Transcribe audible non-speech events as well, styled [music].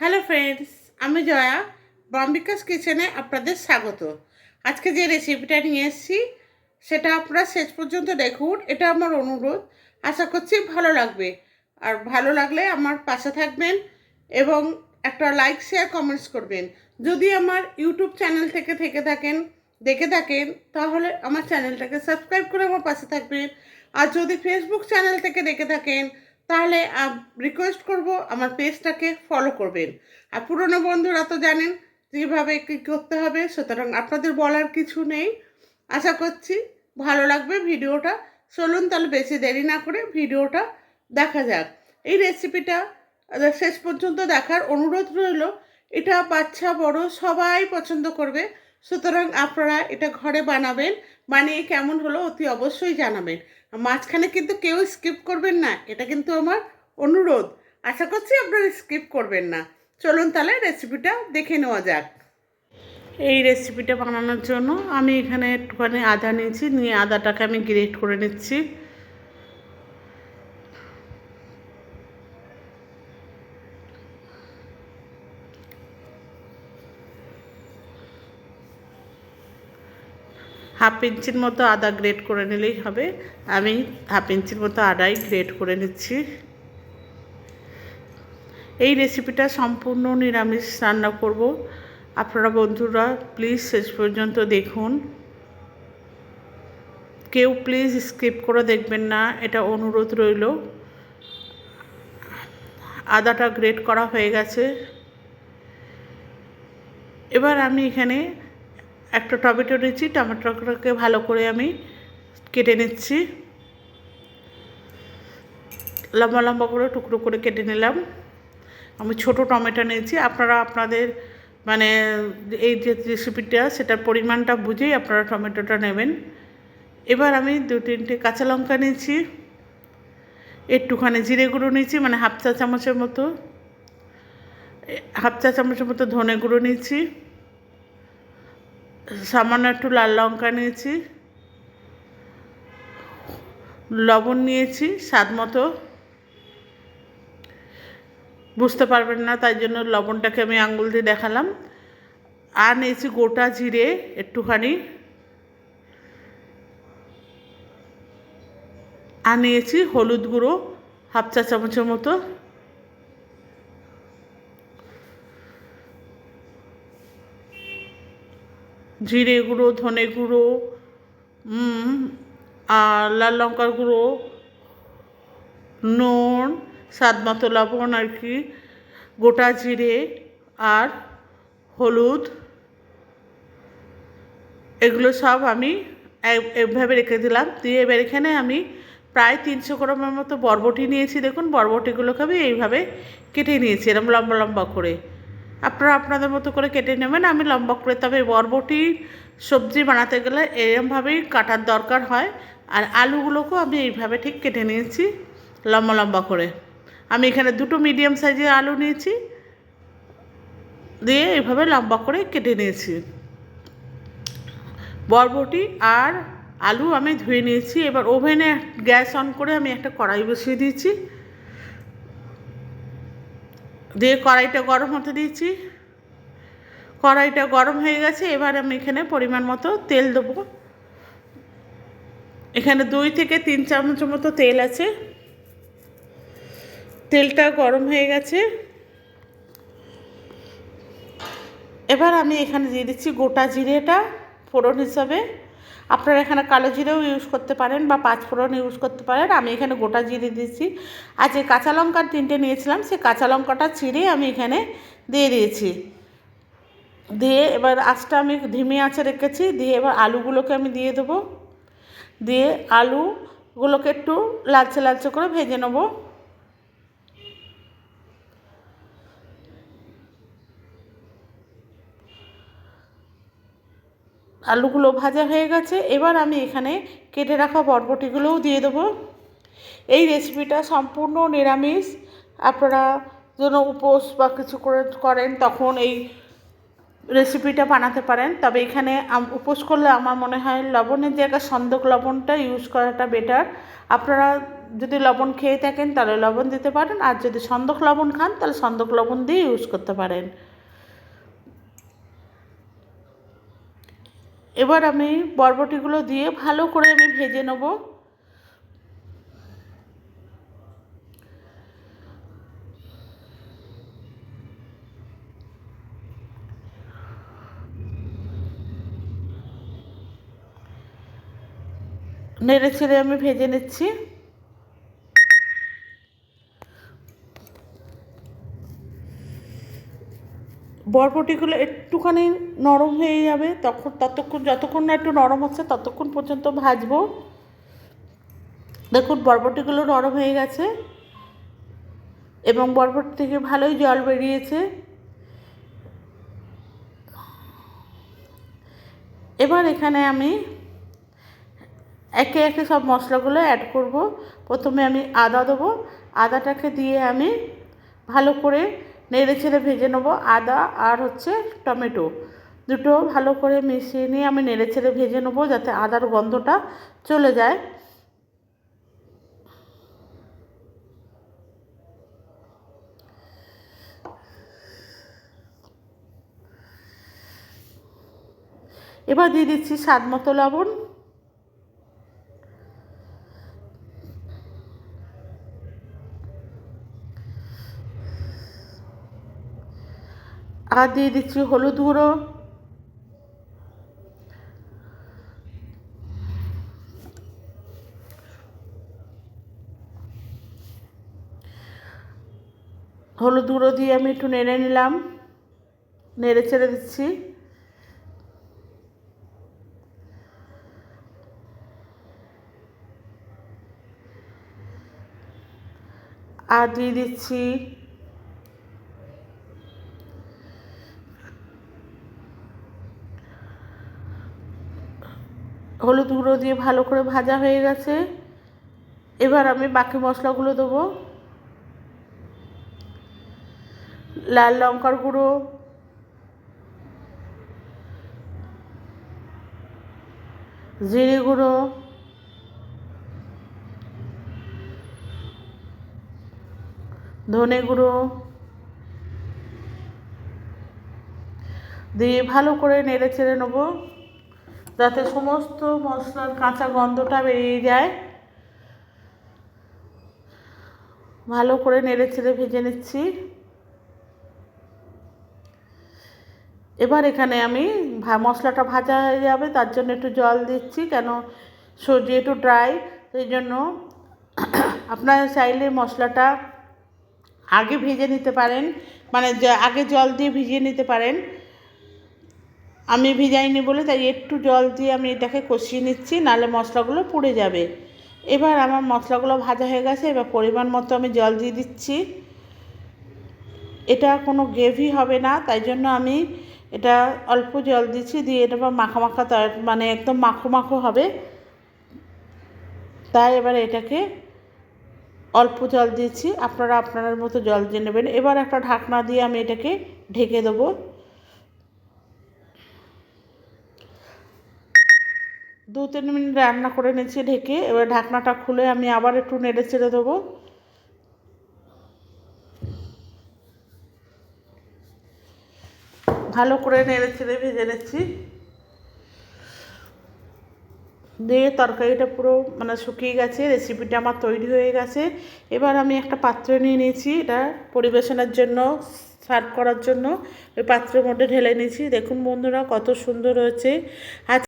Hello friends, আমি জয়া, বম্বিকাস কিচেনে আপনাদের স্বাগত। আজকে যে রেসিপিটা নিয়ে এসেছি, সেটা আপনারা শেষ পর্যন্ত দেখুন, এটা আমার অনুরোধ। আশা করছি ভালো লাগবে। আর ভালো লাগলে আমার পাশে থাকবেন এবং একটা লাইক শেয়ার কমেন্টস করবেন। যদি আমার ইউটিউব চ্যানেল থেকে থেকে থাকেন, দেখে থাকেন, তাহলে আমার চ্যানেলটাকে সাবস্ক্রাইব করে আমার পাশে থাকবেন। আর যদি ফেসবুক চ্যানেল থেকে দেখে থাকেন তাহলে রিকোয়েস্ট করব আমার পেজটাকে ফলো করবেন। আর পুরনো বন্ধুরা তো জানেন যেভাবে কী করতে হবে, সুতরাং আপনাদের বলার কিছু নেই। আশা করছি ভালো লাগবে ভিডিওটা। চলুন তাহলে বেশি দেরি না করে ভিডিওটা দেখা যাক। এই রেসিপিটা শেষ পর্যন্ত দেখার অনুরোধ রইল। এটা বাচ্চা, বড়, সবাই পছন্দ করবে। সুতরাং আপনারা এটা ঘরে বানাবেন, বানিয়ে কেমন হলো অতি অবশ্যই জানাবেন। মাঝখানে কিন্তু কেউ স্কিপ করবেন না, এটা কিন্তু আমার অনুরোধ। আশা করছি আপনারা স্কিপ করবেন না। চলুন তাহলে রেসিপিটা দেখে নেওয়া যাক। এই রেসিপিটা বানানোর জন্য আমি এখানে একটুখানি আদা নিয়েছি, নিয়ে আদাটাকে আমি গ্রেট করে নিচ্ছি। হাফ ইঞ্চির মতো আদা গ্রেট করে নিলেই হবে। আমি হাফ ইঞ্চির মতো আদাই গ্রেট করে নিচ্ছি। এই রেসিপিটা সম্পূর্ণ নিরামিষ রান্না করব। আপনারা বন্ধুরা প্লিজ শেষ পর্যন্ত দেখুন। কেউ প্লিজ স্কিপ করে দেখবেন না, এটা অনুরোধ রইল। আদাটা গ্রেট করা হয়ে গেছে। এবার আমি এখানে একটা টমেটো নিচ্ছি টমেটোটাকে ভালো করে আমি কেটে নিচ্ছি। লম্বা লম্বা করে, টুকরো করে কেটে নিলাম। আমি ছোট টমেটো নিয়েছি, আপনারা আপনাদের মানে এই যে রেসিপিটা সেটার পরিমাণটা বুঝেই আপনারা টমেটোটা নেবেন। এবার আমি দু তিনটে কাঁচা লঙ্কা নিয়েছি, একটুখানি জিরে গুঁড়ো নিয়েছি মানে হাফ চা চামচের মতো হাফ চা চামচের মতো ধনে গুঁড়ো নিয়েছি। সামান্য একটু লাল লঙ্কা নিয়েছি, লবণ নিয়েছি, স্বাদ মতো। বুঝতে পারবেন না, তাই জন্য লবণটাকে আমি আঙুল দিয়ে দেখালাম। আর নিয়েছি গোটা জিরে একটুখানি। আর নিয়েছি হলুদ গুঁড়ো, হাফ চা চামচের মতো। জিরে গুঁড়ো, ধনে গুঁড়ো আর লাল লঙ্কার গুঁড়ো, নুন, স্বাদ মতো লবণ আর কি, গোটা জিরে আর হলুদ। এগুলো সব আমি এভাবে রেখে দিলাম। দিয়ে এবার এখানে আমি প্রায় তিনশো গ্রামের মতো বরবটি নিয়েছি। দেখুন, বরবটিগুলোকে আমি এইভাবে কেটে নিয়েছি এরকম লম্বা লম্বা করে। আপনারা আপনাদের মতো করে কেটে নেবেন, আমি লম্বা করে, তবে বরবটি সবজি বানাতে গেলে এরমভাবেই কাটার দরকার হয়। আর আলুগুলোকেও আমি এইভাবে ঠিক কেটে নিয়েছি, লম্বা লম্বা করে। আমি এখানে দুটো মিডিয়াম সাইজের আলু নিয়েছি, দিয়ে এইভাবে লম্বা করে কেটে নিয়েছি। বরবটি আর আলু আমি ধুয়ে নিয়েছি, এবার ওভেনে গ্যাস অন করে আমি একটা কড়াই বসিয়ে দিয়েছি। দিয়ে কড়াইটা গরম হতে দিয়েছি, কড়াইটা গরম হয়ে গেছে, এবার আমি এখানে পরিমাণ মতো তেল দেবো। এখানে দুই থেকে তিন চামচ মতো তেল আছে। তেলটা গরম হয়ে গেছে। এবার আমি এখানে দিয়ে দিচ্ছি গোটা জিরেটা ফোড়ন হিসাবে। আপনারা এখানে কালো জিরেও ইউজ করতে পারেন বা পাঁচ ফোড়ন ইউজ করতে পারেন। আমি এখানে গোটা জিরে দিয়েছি। আর যে কাঁচা লঙ্কার তিনটে নিয়েছিলাম সেই কাঁচা লঙ্কাটা ছিঁড়ে আমি এখানে দিয়ে দিয়েছি। দিয়ে এবার আঁচটা আমি ধিমে আঁচে রেখেছি। দিয়ে এবার আলুগুলোকে আমি দিয়ে দেবো। দিয়ে আলুগুলোকে একটু লালচে লালচে করে ভেজে নেব। আলুগুলো ভাজা হয়ে গেছে। এবার আমি এখানে কেটে রাখা বরবটিগুলোও দিয়ে দেবো। এই রেসিপিটা সম্পূর্ণ নিরামিষ। আপনারা যেন উপোস বা কিছু করে করেন তখন এই রেসিপিটা বানাতে পারেন। তবে এখানে উপোস করলে আমার মনে হয় লবণের জায়গায় সন্দক লবণটা ইউজ করাটা বেটার আপনারা যদি লবণ খেয়ে থাকেন তাহলে লবণ দিতে পারেন। আর যদি সন্দক লবণ খান তাহলে সন্দক লবণ দিয়ে ইউজ করতে পারেন। এবার আমি বরবটিগুলো দিয়ে ভালো করে আমি ভেজে নেব। নেড়ে ছেড়ে আমি ভেজে নিচ্ছি। বরবটিগুলো একটুখানি নরম হয়ে যাবে, তখন ততক্ষণ যতক্ষণ না একটু নরম হচ্ছে ততক্ষণ পর্যন্ত ভাজবো। দেখুন বরবটিগুলো নরম হয়ে গেছে এবং বরবটি থেকে ভালোই জল বেরিয়েছে। এবার এখানে আমি একে একে সব মশলাগুলো অ্যাড করব। প্রথমে আমি আদা দেবো। আদাটাকে দিয়ে আমি ভালো করে নেড়ে ছেড়ে ভেজে নেব, আদা আর হচ্ছে টমেটো। দুটো ভালো করে মিশিয়ে নিয়ে আমি নেড়ে ছেড়ে ভেজে নেব যাতে আদার গন্ধটা চলে যায়। এবার দিয়ে দিচ্ছি স্বাদ মতো লবণ। আর দিয়ে দিচ্ছি হলুদ গুঁড়ো। হলুদ গুঁড়ো দিয়ে আমি একটু নেড়ে নিলাম। নেড়ে ছেড়ে দিচ্ছি। আর দিয়ে দিচ্ছি হলুদ গুঁড়ো দিয়ে ভালো করে ভাজা হয়ে গেছে। এবার আমি বাকি মশলাগুলো দেবো। লাল লঙ্কার গুঁড়ো। জিরে গুঁড়ো। ধনে গুঁড়ো। দিয়ে ভালো করে নেড়ে ছেড়ে নেব। যাতে সমস্ত মশলার কাঁচা গন্ধটা বেরিয়ে যায়। ভালো করে নেড়ে ছেড়ে ভেজে নিচ্ছি। এবার এখানে আমি মশলাটা ভাজা হয়ে যাবে, তার জন্য একটু জল দিচ্ছি, কেন সবজি একটু ড্রাই সেই জন্য [coughs] আপনারা চাইলে মশলাটা আগে ভেজে নিতে পারেন মানে আগে জল দিয়ে ভিজিয়ে নিতে পারেন। আমি ভিজাইনি বলে তাই একটু জল দিয়ে আমি এটাকে কষিয়ে নিচ্ছি নাহলে মশলাগুলো পুড়ে যাবে। এবার আমার মশলাগুলো ভাজা হয়ে গেছে, এবার পরিমাণ মতো আমি জল দিয়ে দিচ্ছি। এটা কোনো গ্রেভি হবে না, তাই জন্য আমি এটা অল্প জল দিচ্ছি, দিয়ে এটা মাখা মাখা মানে একদম মাখো মাখো হবে। তাই এবার এটাকে অল্প জল দিয়েছি আপনারা আপনার মতো জল দিয়ে নেবেন। এবার একটা ঢাকনা দিয়ে আমি এটাকে ঢেকে দেবো। দু তিন মিনিট রান্না করে নিচ্ছি ঢেকে, এবার ঢাকনাটা খুলে আমি আবার একটু নেড়ে চেড়ে দেবো। ভালো করে নেড়ে চেড়ে ভেজে নিচ্ছি। দিয়ে তরকারিটা পুরো মানে শুকিয়ে গেছে রেসিপিটা আমার তৈরি হয়ে গেছে। এবার আমি একটা পাত্র নিয়ে নিয়েছি, এটা পরিবেশনের জন্য সার্ভ করার জন্য। ওই পাত্রের মধ্যে ঢেলে নিয়েছি। দেখুন বন্ধুরা কত সুন্দর হয়েছে। আজ